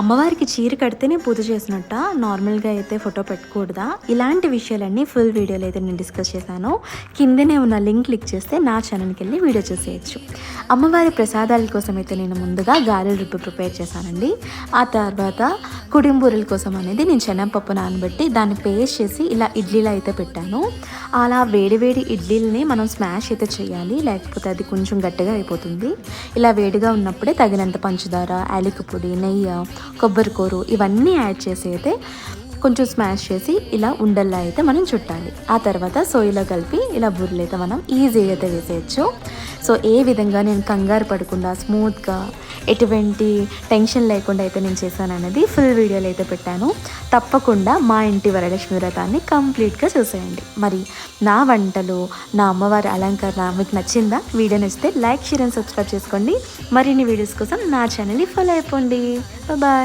అమ్మవారికి చీర కడితేనే పూజ చేసినట్ట. నార్మల్గా అయితే ఫోటో పెట్టకూడదా? ఇలాంటి విషయాలన్నీ ఫుల్ వీడియోలో అయితే నేను డిస్కస్ చేశాను. కిందనే ఉన్న లింక్ క్లిక్ చేస్తే నా ఛానల్కి వెళ్ళి వీడియో చూసేయచ్చు. అమ్మవారి ప్రసాదాల కోసం అయితే నేను ముందుగా గారెల రుబ్బు ప్రిపేర్ చేశానండి. ఆ తర్వాత కుడింబూరల కోసం అనేది నేను శనగపప్పు నానబెట్టి దాన్ని పేస్ట్ చేసి ఇలా ఇడ్లీలో అయితే పెట్టాను. అలా వేడి వేడి ఇడ్లీలని మనం స్మాష్ అయితే చేయాలి. లేకపోతే అది కొంచెం గట్టిగా అయిపోతుంది. ఇలా వేడిగా ఉన్నప్పుడే తగినంత పంచదార యాలిక పొడి నెయ్యి కొబ్బరికూరు ఇవన్నీ యాడ్ చేసి అయితే కొంచెం స్మాష్ చేసి ఇలా ఉండల్లా అయితే మనం చుట్టాలి. ఆ తర్వాత సోయిలో కలిపి ఇలా బుర్రలు అయితే మనం ఈజీగా అయితే వేసేయచ్చు. సో ఏ విధంగా నేను కంగారు పడకుండా స్మూత్గా ఎటువంటి టెన్షన్ లేకుండా అయితే నేను చేశాను అనేది ఫుల్ వీడియోలో అయితే పెట్టాను. తప్పకుండా మా ఇంటి వరలక్ష్మి వ్రతాన్ని కంప్లీట్గా చూసేయండి. మరి నా వంటలు నా అమ్మవారి అలంకరణ మీకు నచ్చిందా? వీడియో నచ్చితే లైక్ షేర్ అండ్ సబ్స్క్రైబ్ చేసుకోండి. మరిన్ని వీడియోస్ కోసం నా ఛానల్ని ఫాలో అయిపోండి. బాయ్